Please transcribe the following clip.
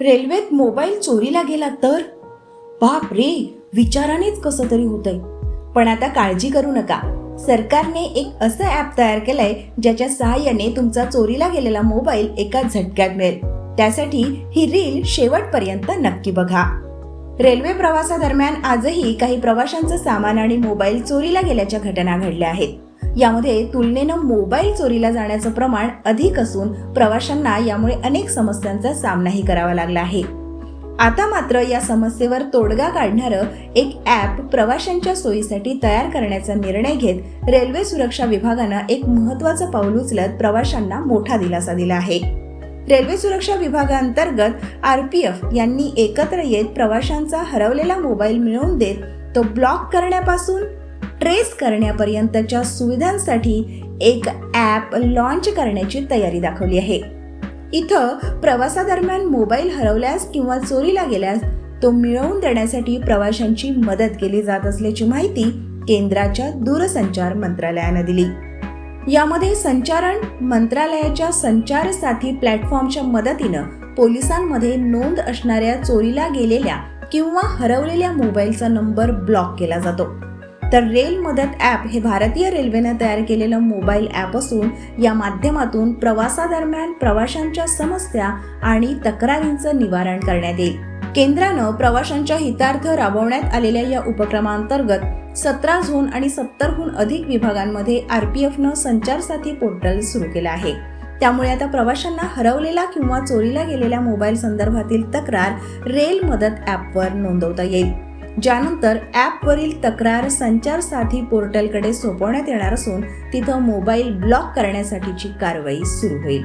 रेल्वेत मोबाईल चोरीला गेला तर? बाप रे विचारानेच कसं तरी होतंय. पण आता काळजी करू नका. सरकारने एक असं ॲप तयार केलंय ज्याच्या सहाय्याने तुमचा चोरीला गेलेला मोबाईल एका झटक्यात मिळेल. त्यासाठी ही रील शेवटपर्यंत नक्की बघा. रेल्वे प्रवासादरम्यान आजही काही प्रवाशांचं सामान आणि मोबाईल चोरीला गेल्याच्या घटना घडल्या आहेत. यामध्ये तुलनेनं मोबाईल चोरीला जाण्याचं प्रमाण अधिक असून प्रवाशांना यामुळे अनेक समस्यांचा सामनाही करावा लागला आहे. आता मात्र या समस्येवर तोडगा काढणारं एक ॲप प्रवाशांच्या सोयीसाठी तयार करण्याचा निर्णय घेत रेल्वे सुरक्षा विभागानं एक महत्त्वाचं पाऊल उचलत प्रवाशांना मोठा दिलासा दिला आहे. रेल्वे सुरक्षा विभागाअंतर्गत आर पी एफ यांनी एकत्र येत प्रवाशांचा हरवलेला मोबाईल मिळवून देत तो ब्लॉक करण्यापासून ट्रेस करण्यापर्यंतच्या सुविधांसाठी एक ॲप लॉन्च करण्याची तयारी दाखवली आहे. इथं प्रवासादरम्यान मोबाईल हरवल्यास किंवा चोरीला गेल्यास तो मिळवून देण्यासाठी प्रवाशांची मदत केली जात असल्याची माहिती केंद्राच्या दूरसंचार मंत्रालयानं दिली. यामध्ये संचारण मंत्रालयाच्या संचार साथी प्लॅटफॉर्मच्या मदतीनं पोलिसांमध्ये नोंद असणाऱ्या चोरीला गेलेल्या किंवा हरवलेल्या मोबाईलचा नंबर ब्लॉक केला जातो. तर रेल मदत ॲप हे भारतीय रेल्वेनं तयार केलेलं मोबाईल ॲप असून या माध्यमातून प्रवासादरम्यान प्रवाशांच्या समस्या आणि तक्रारींचं निवारण करण्यात येईल. केंद्रानं प्रवाशांच्या हितार्थ राबवण्यात आलेल्या या उपक्रमांतर्गत सतरा झोन आणि सत्तरहून अधिक विभागांमध्ये आर पी एफनं संचारसाथी पोर्टल सुरू केलं आहे. त्यामुळे आता प्रवाशांना हरवलेला किंवा चोरीला गेलेल्या मोबाईल संदर्भातील तक्रार रेल मदत ॲपवर नोंदवता येईल. ज्यानंतर ॲपवरील तक्रार संचारसाठी पोर्टलकडे सोपवण्यात येणार असून तिथं मोबाईल ब्लॉक करण्यासाठीची कारवाई सुरू होईल.